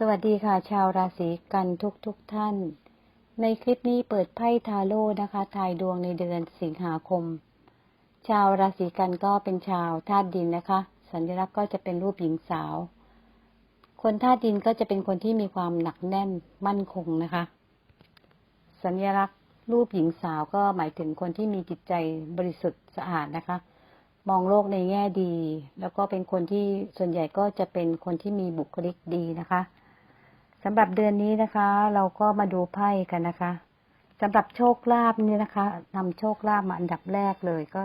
สวัสดีค่ะ ชาวราศีกันทุกทุกท่าน ในคลิปนี้เปิดไพ่ทาโร่นะคะทายดวงในเดือนสิงหาคม ชาวราศีกันก็เป็นชาวธาตุดินนะคะ สัญลักษณ์ก็จะเป็นรูปหญิงสาว คนธาตุดินก็จะเป็นคนที่มีความหนักแน่นมั่นคงนะคะ สัญลักษณ์รูปหญิงสาวก็หมายถึงคนที่มีจิตใจบริสุทธิ์สะอาดนะคะ มองโลกในแง่ดี แล้วก็เป็นคนที่ส่วนใหญ่ก็จะเป็นคนที่มีบุคลิกดีนะคะ สำหรับเดือนนี้นะคะ เราก็มาดูไพ่กันนะคะสำหรับโชคลาภนี่นะคะนำโชคลาภมาอันดับแรกเลย ก็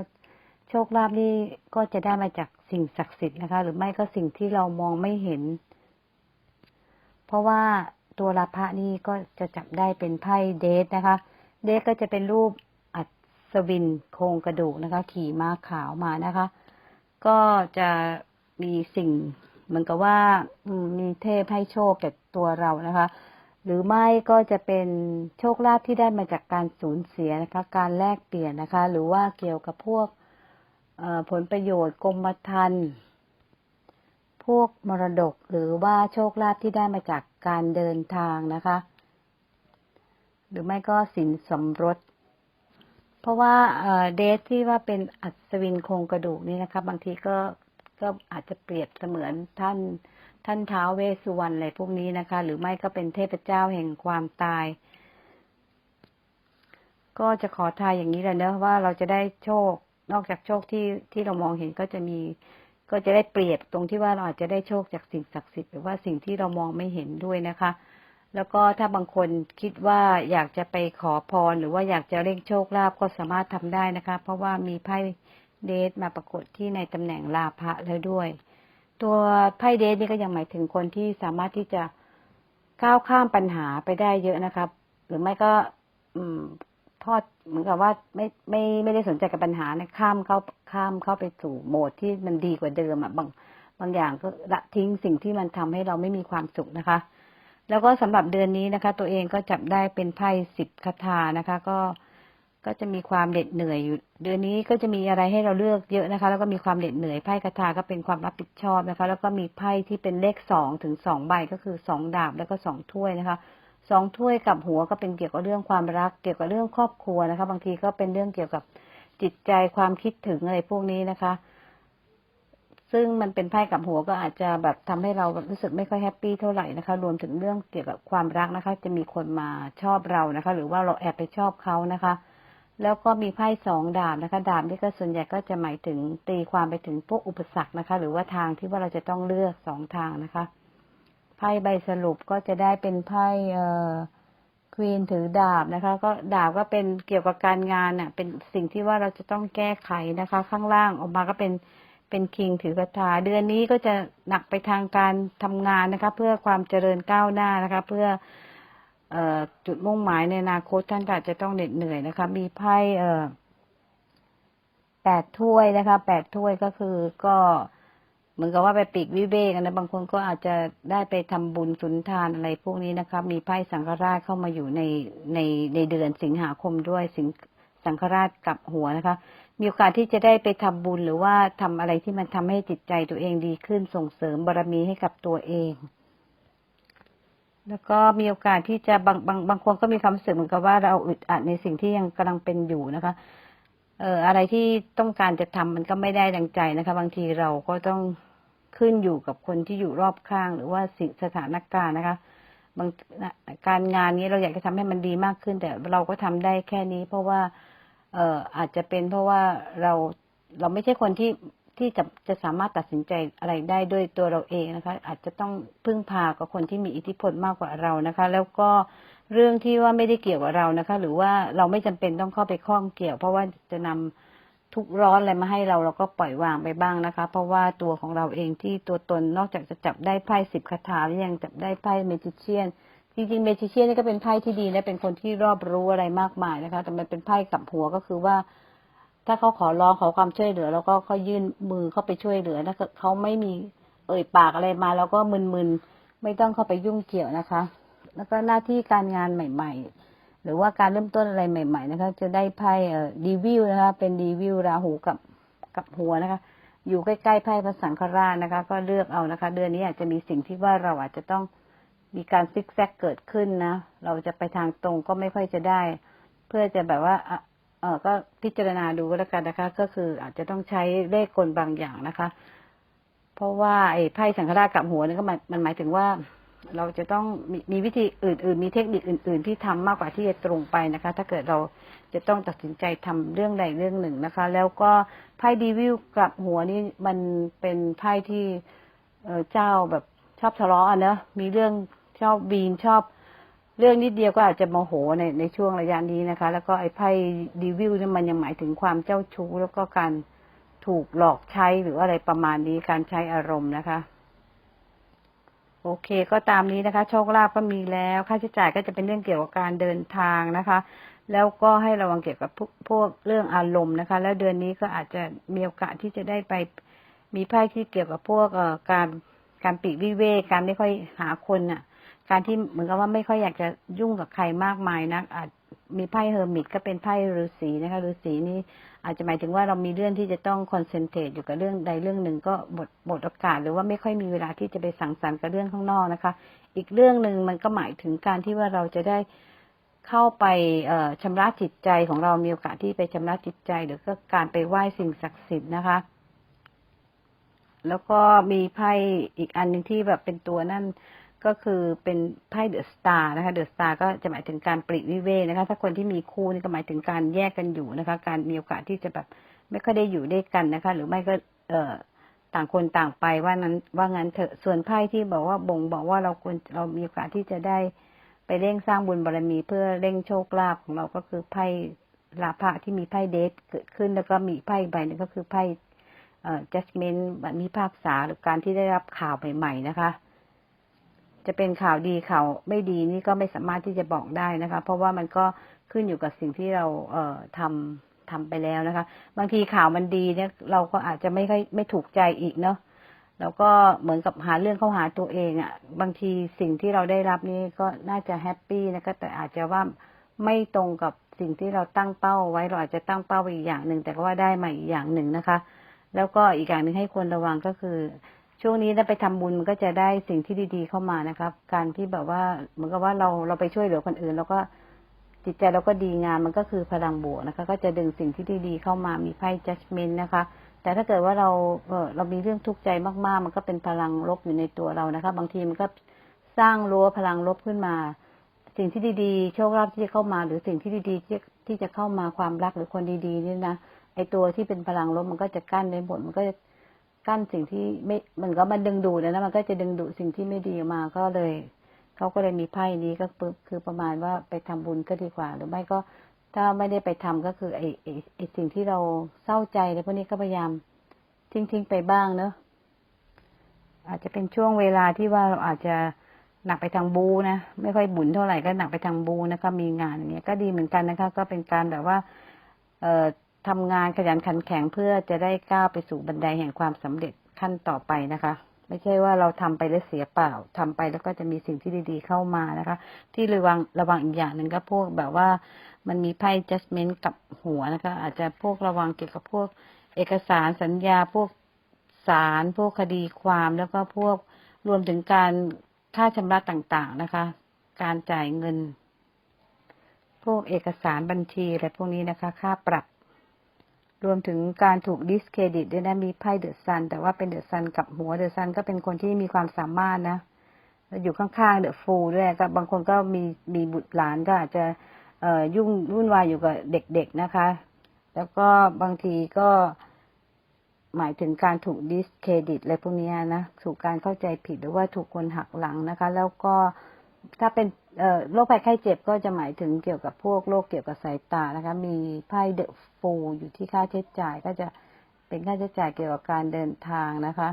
โชคลาภนี่ก็จะได้มาจากสิ่งศักดิ์สิทธิ์นะคะ หรือไม่ก็สิ่งที่เรามองไม่เห็น เพราะว่าตัวลาภะนี่ก็จะจับได้เป็นไพ่เดทนะคะ เดทก็จะเป็นรูปอัศวินโครงกระดูกนะคะ ขี่ม้าขาวมานะคะ ก็จะมีสิ่ง เหมือนกับว่ามีเทพให้โชคแก่ตัวเรานะคะ หรือไม่ก็จะเป็นโชคลาภที่ได้มาจากการสูญเสียนะคะ การแลกเปลี่ยนนะคะ หรือว่าเกี่ยวกับพวกผลประโยชน์กรมธรรม์พวกมรดกหรือว่าโชคลาภที่ได้มาจากการเดินทางนะคะ หรือไม่ก็สินสมรส เพราะว่าเอ่อเดทที่ว่าเป็นอัศวินโครงกระดูกนี่นะคะ บางทีก็ ก็อาจจะเปรียบเสมือนท่าน ท่านท้าวเวสุวรรณอะไรพวกนี้นะคะ หรือไม่ก็เป็นเทพเจ้าแห่งความตาย ก็จะขอทายอย่างนี้แหละเนอะว่าเราจะได้โชคนอกจากโชคที่ที่เรามองเห็นก็จะมี ก็จะได้เปรียบตรงที่ว่าเราอาจจะได้โชคจากสิ่งศักดิ์สิทธิ์หรือว่าสิ่งที่เรามองไม่เห็นด้วยนะคะ แล้วก็ถ้าบางคนคิดว่าอยากจะไปขอพรหรือว่าอยากจะเร่งโชคลาภก็สามารถทำได้นะคะ เพราะว่ามีไพ่ เดทมาปรากฏที่ในตำแหน่งลาภะแล้วด้วย ตัวไพ่เดทนี่ก็ยังหมายถึงคนที่สามารถที่จะก้าวข้ามปัญหาไปได้เยอะนะครับ หรือไม่ก็ อืมทอดเหมือนกับว่าไม่ไม่ไม่ได้สนใจกับปัญหานะข้ามเข้าข้ามเข้าไปสู่โหมดที่มันดีกว่าเดิมอะบางบางอย่างก็ละทิ้งสิ่งที่มันทำให้เราไม่มีความสุขนะคะ แล้วก็สำหรับเดือนนี้นะคะ ตัวเองก็จับได้เป็นไพ่สิบคาถานะคะ ก็ ก็จะมีความเหน็ดเหนื่อยอยู่เดือนนี้ก็จะมีอะไรให้เราเลือกเยอะนะคะ แล้วก็มีความเหน็ดเหนื่อยไพ่คาถาก็เป็นความรับผิดชอบนะคะ แล้วก็มีไพ่ที่เป็นเลขสองถึงสองใบก็คือสองดาบแล้วก็สองถ้วยนะคะสองถ้วยกับหัวก็เป็นเกี่ยวกับเรื่องความรัก เกี่ยวกับเรื่องครอบครัวนะคะ บางทีก็เป็นเรื่องเกี่ยวกับจิตใจความคิดถึงอะไรพวกนี้นะคะ ซึ่งมันเป็นไพ่กับหัวก็อาจจะแบบทำให้เรารู้สึกไม่ค่อยแฮปปี้เท่าไหร่นะคะ รวมถึงเรื่องเกี่ยวกับความรักนะคะ จะมีคนมาชอบเรานะคะ หรือว่าเราแอบไปชอบเขานะคะ แล้วก็มีไพ่สองดาบนะคะ ดาบนี่ก็ส่วนใหญ่ก็จะหมายถึงตีความไปถึงพวกอุปสรรคนะคะ หรือว่าทางที่ว่าเราจะต้องเลือกสองทางนะคะไพ่ใบสรุปก็จะได้เป็นไพ่เอ่อควีนถือดาบนะคะ ก็ดาบก็เป็นเกี่ยวกับการงานน่ะ เป็นสิ่งที่ว่าเราจะต้องแก้ไขนะคะ ข้างล่างออกมาก็เป็นเป็นคิงถือกระถาเดือนนี้ก็จะหนักไปทางการทำงานนะคะ เพื่อความเจริญก้าวหน้านะคะ เพื่อ จุดมุ่งหมายในอนาคตท่านก็อาจจะต้องเหน็ดเหนื่อยนะคะ มีไพ่เอแปดถ้วยนะคะแปดถ้วยก็คือก็เหมือนกับว่าไปปีกวิเวกนะบางคนก็อาจจะได้ไปทำบุญสุนทานอะไรพวกนี้นะคะมีไพ่สังฆราชเข้ามาอยู่ในในในเดือนสิงหาคมด้วยสิงสังฆราชกับหัวนะคะ มีโอกาสที่จะได้ไปทำบุญหรือว่าทำอะไรที่มันทำให้จิตใจตัวเองดีขึ้นส่งเสริมบารมีให้กับตัวเอง แล้วก็มีโอกาสที่จะบางบางบางคนก็มีความรู้สึกเหมือนกับว่าเราอึดอัดในสิ่งที่ยังกำลังเป็นอยู่นะคะ เอ่ออะไรที่ต้องการจะทำมันก็ไม่ได้ดังใจนะคะ บางทีเราก็ต้องขึ้นอยู่กับคนที่อยู่รอบข้าง หรือว่าสิ่งสถานการณ์นะคะบางการงานนี้เราอยากจะทำให้มันดีมากขึ้น แต่เราก็ทำได้แค่นี้ เพราะว่า เอ่ออาจจะเป็นเพราะว่าเราเราไม่ใช่คนที่ ที่จะจะสามารถตัดสินใจอะไรได้ด้วยตัวเราเองนะคะ อาจจะต้องพึ่งพากับคนที่มีอิทธิพลมากกว่าเรานะคะ แล้วก็เรื่องที่ว่าไม่ได้เกี่ยวกับเรานะคะ หรือว่าเราไม่จำเป็นต้องเข้าไปข้องเกี่ยว เพราะว่าจะนำทุกข์ร้อนอะไรมาให้เราเราก็ปล่อยวางไปบ้างนะคะ เพราะว่าตัวของเราเองที่ตัวตนนอกจากจะจับได้ไพ่สิบคาถาแล้วยังจับได้ไพ่เมจิเชียนจริงๆเมจิเชียนนี่ก็เป็นไพ่ที่ดีนะเป็นคนที่รอบรู้อะไรมากมายนะคะ แต่มันเป็นไพ่กับหัวก็คือว่า ถ้าเขาขอร้องขอความช่วยเหลือ แล้วก็เขายื่นมือเข้าไปช่วยเหลือถ้าเขาไม่มีเอ่ยปากอะไรมา แล้วก็มึนๆไม่ต้องเข้าไปยุ่งเกี่ยวนะคะ แล้วก็หน้าที่การงานใหม่ ๆ หรือว่าการเริ่มต้นอะไรใหม่ ๆ นะคะ จะได้ไพ่เอ่อดีวิวนะคะ เป็นดีวิวราหูกับกับหัวนะคะ อยู่ใกล้ๆไพ่พระสังฆราชนะคะ ก็เลือกเอานะคะ เดือนนี้อาจจะมีสิ่งที่ว่าเราอาจจะต้องมีการซิกแซกเกิดขึ้นนะ เราจะไปทางตรงก็ไม่ค่อยจะได้ เพื่อจะแบบว่า เออก็พิจารณาดูก็แล้วกันนะคะ ก็คืออาจจะต้องใช้เลขกลบางอย่างนะคะ เพราะว่าไอ้ไพ่สังฆราชกับหัวนี่ก็มันหมายถึงว่า เราจะต้องมีมีวิธีอื่น ๆ มีเทคนิคอื่น ๆ ที่ทำมากกว่าที่จะตรงไปนะคะ ถ้าเกิดเราจะต้องตัดสินใจทำเรื่องใดเรื่องหนึ่งนะคะ แล้วก็ไพ่ดีวิวกับหัวนี่มันเป็นไพ่ที่เจ้าแบบชอบทะเลาะอเนอะมีเรื่องชอบบีนชอบ เรื่องนิดเดียวก็อาจจะโมโหในในช่วงระยะนี้นะคะ แล้วก็ไอ้ไพ่ดีวิวนี่มันยังหมายถึงความเจ้าชู้แล้วก็การถูกหลอกใช้หรืออะไรประมาณนี้การใช้อารมณ์นะคะ โอเค ก็ตามนี้นะคะ โชคลาภก็มีแล้วค่าใช้จ่ายก็จะเป็นเรื่องเกี่ยวกับการเดินทางนะคะ แล้วก็ให้ระวังเกี่ยวกับพวกพวกเรื่องอารมณ์นะคะ แล้วเดือนนี้ก็อาจจะมีโอกาสที่จะได้ไปมีไพ่ที่เกี่ยวกับพวกการการปีกวิเวกการไม่ค่อยหาคนน่ะ การที่เหมือนกับว่าไม่ค่อยอยากจะยุ่งกับใครมากมายนักอาจมีไพ่เฮอร์มิตก็เป็นไพ่ฤาษีนะคะฤาษีนี่อาจจะหมายถึงว่าเรามีเรื่องที่จะต้องคอนเซนเทรตอยู่กับเรื่องใดเรื่องหนึ่งก็หมดหมดโอกาสหรือว่าไม่ค่อยมีเวลาที่จะไปสังสรรค์กับเรื่องข้างนอกนะคะ อีกเรื่องหนึ่งมันก็หมายถึงการที่ว่าเราจะได้เข้าไปชำระจิตใจของเรามีโอกาสที่ไปชำระจิตใจ หรือก็การไปไหว้สิ่งศักดิ์สิทธิ์นะคะ แล้วก็มีไพ่อีกอันหนึ่งที่แบบเป็นตัวนั่น ก็คือเป็นไพ่เดอะสตาร์นะคะ เดอะสตาร์ก็จะหมายถึงการปลีกวิเวนะคะ ถ้าคนที่มีคู่นี่ก็หมายถึงการแยกกันอยู่นะคะ การมีโอกาสที่จะแบบไม่ค่อยได้อยู่ด้วยกันนะคะ หรือไม่ก็เอ่อต่างคนต่างไปว่านั้นว่างั้นเถอะ ส่วนไพ่ที่บอกว่าบ่งบอกว่าเราควรเรามีโอกาสที่จะได้ไปเร่งสร้างบุญบารมีเพื่อเร่งโชคลาภของเราก็คือไพ่ลาภะที่มีไพ่เดทเกิดขึ้นแล้วก็มีไพ่ใบหนึงก็คือไพ่เอ่อ judgment มีภาคษาหรือการที่ได้รับข่าวใหม่ๆนะคะ จะเป็นข่าวดีข่าวไม่ดีนี่ก็ไม่สามารถที่จะบอกได้นะคะ เพราะว่ามันก็ขึ้นอยู่กับสิ่งที่เราเอ่อทำทำไปแล้วนะคะ บางทีข่าวมันดีเนี่ย เราก็อาจจะไม่ค่อยไม่ถูกใจอีกเนาะแล้วก็เหมือนกับหาเรื่องเข้าหาตัวเองอะ่ะ บางทีสิ่งที่เราได้รับนี่ก็น่าจะแฮปปี้นะคะแต่อาจจะว่าไม่ตรงกับสิ่งที่เราตั้งเป้าไว้เราอาจจะตั้งเป้าไปอีกอย่างหนึ่งแต่ก็ว่าได้มาอีกอย่างหนึ่งนะคะ แล้วก็อีกอย่างหนึ่งให้ควรระวังก็คือ ช่วงนี้ถ้าไปทำบุญมันก็จะได้สิ่งที่ดี ๆ เข้ามานะครับ การที่แบบว่าเหมือนกับว่าเราเราไปช่วยเหลือคนอื่น แล้วก็จิตใจเราก็ดีงานมันก็คือพลังบวกนะคะ ก็จะดึงสิ่งที่ดีๆเข้ามามีไพ่ judgment นะคะ แต่ถ้าเกิดว่าเราเออเรามีเรื่องทุกข์ใจมากๆ มันก็เป็นพลังลบอยู่ในตัวเรานะคะ บางทีมันก็สร้างรั้วพลังลบขึ้นมา สิ่งที่ดีๆ โชคลาภที่จะเข้ามา หรือสิ่งที่ดีๆที่ที่จะเข้ามาความรักหรือคนดีๆนี่นะไอตัวที่เป็นพลังลบมันก็จะกั้นไว้หมดมันก็จะ กั้นสิ่งที่ไม่มันก็มันดึงดูดนะมันก็จะดึงดูดสิ่งที่ไม่ดีออกมาก็เลยเขาก็เลยมีไพ่นี้ก็คือคือประมาณว่าไปทำบุญก็ดีกว่า หรือไม่ก็ถ้าไม่ได้ไปทำก็คือไอ้ไอไอสิ่งที่เราเศร้าใจแล้วพวกนี้ก็พยายามทิ้งๆไปบ้างเนอะอาจจะเป็นช่วงเวลาที่ว่าเราอาจจะหนักไปทางบูนะไม่ค่อยบุญเท่าไหร่ก็หนักไปทางบูนะคะมีงานอย่างเงี้ยก็ดีเหมือนกันนะคะ ก็เป็นการแบบว่า เอ่อ ทำงานขยันขันแข็งเพื่อจะได้ก้าวไปสู่บันไดแห่งความสำเร็จขั้นต่อไปนะคะ ไม่ใช่ว่าเราทำไปแล้วเสียเปล่าทำไปแล้วก็จะมีสิ่งที่ดีๆเข้ามานะคะ ที่ระวังระวังอีกอย่างหนึ่งก็พวกแบบว่ามันมีไพ่ judgment กับหัวนะคะ อาจจะพวกระวังเกี่ยวกับพวกเอกสารสัญญาพวกศาลพวกคดีความแล้วก็พวกรวมถึงการค่าชำระต่างๆนะคะ การจ่ายเงิน พวกเอกสารบัญชีอะไรพวกนี้นะคะ ค่าปรับ รวมถึงการถูกดิสเครดิตด้วยนะมีไพ่เดอะซัน แต่ว่าเป็นเดอะซันกับหัวเดอะซันก็เป็นคนที่มีความสามารถนะอยู่ข้างๆเดอะฟูด้วยก็บางคนก็มีมีบุตรหลานก็อาจจะยุ่งวุ่นวายอยู่กับเด็กๆนะคะ แล้วก็บางทีก็หมายถึงการถูกดิสเครดิตอะไรพวกนี้นะ ถูกการเข้าใจผิดหรือว่าถูกคนหักหลังนะคะ แล้วก็ ถ้าเป็นโรคภัยไข้เจ็บก็จะหมายถึงเกี่ยวกับพวกโรคเกี่ยวกับสายตานะคะ มีไพ่เดอะฟูอยู่ที่ค่าใช้จ่ายก็จะเป็นค่าใช้จ่ายเกี่ยวกับการเดินทางนะคะ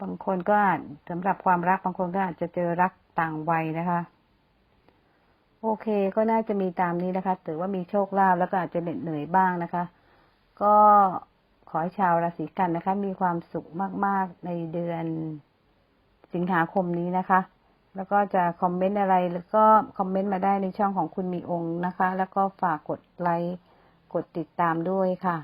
บางคนก็อาจสำหรับความรักบางคนก็อาจจะเจอรักต่างวัยนะคะ โอเคก็น่าจะมีตามนี้นะคะ ถือว่ามีโชคลาภแล้วก็อาจจะเหน็ดเหนื่อยบ้างนะคะ ก็ขอให้ชาวราศีกันนะคะ มีความสุขมาก ๆ ในเดือนสิงหาคมนี้นะคะ แล้วก็จะคอมเมนต์อะไรแล้วก็คอมเมนต์มาได้ในช่องของคุณมีองค์นะคะ แล้วก็ฝากกดไลค์ กดติดตามด้วยค่ะ